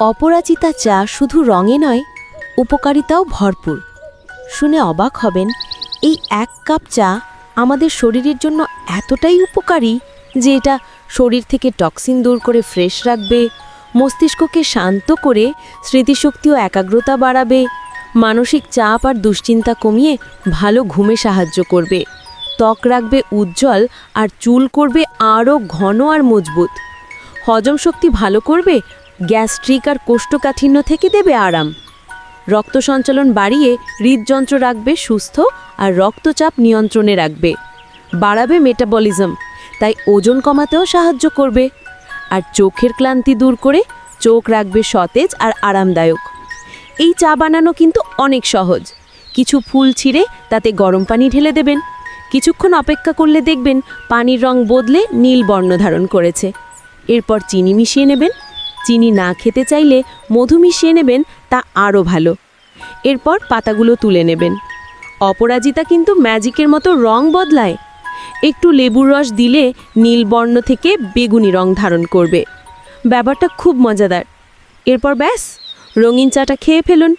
অপরাজিতা চা শুধু রঙে নয়, উপকারিতাও ভরপুর। শুনে অবাক হবেন, এই এক কাপ চা আমাদের শরীরের জন্য এতটাই উপকারী যে এটা শরীর থেকে টক্সিন দূর করে ফ্রেশ রাখবে, মস্তিষ্ককে শান্ত করে স্মৃতিশক্তি ও একাগ্রতা বাড়াবে, মানসিক চাপ আর দুশ্চিন্তা কমিয়ে ভালো ঘুমে সাহায্য করবে, ত্বক রাখবে উজ্জ্বল আর চুল করবে আরও ঘন আর মজবুত। হজম শক্তি ভালো করবে গ্যাস্ট্রিক আর কোষ্ঠকাঠিন্য থেকে দেবে আরাম। রক্ত সঞ্চালন বাড়িয়ে হৃদযন্ত্র রাখবে সুস্থ আর রক্তচাপ নিয়ন্ত্রণে রাখবে। বাড়াবে মেটাবলিজম তাই ওজন কমাতেও সাহায্য করবে। আর চোখের ক্লান্তি দূর করে চোখ রাখবে সতেজ আর আরামদায়ক। এই চা বানানো কিন্তু অনেক সহজ। কিছু ফুল ছিঁড়ে তাতে গরম পানি ঢেলে দেবেন। কিছুক্ষণ অপেক্ষা করলে দেখবেন পানির রং বদলে নীল বর্ণ ধারণ করেছে। এরপর চিনি মিশিয়ে নেবেন। চিনি না খেতে চাইলে মধু মিশিয়ে নেবেন, তা আরও ভালো। এরপর পাতাগুলো তুলে নেবেন। অপরাজিতা কিন্তু ম্যাজিকের মতো রং বদলায়। একটু লেবুর রস দিলে নীলবর্ণ থেকে বেগুনি রং ধারণ করবে। ব্যাপারটা খুব মজাদার। এরপর ব্যাস, রঙিন চাটা খেয়ে ফেলুন।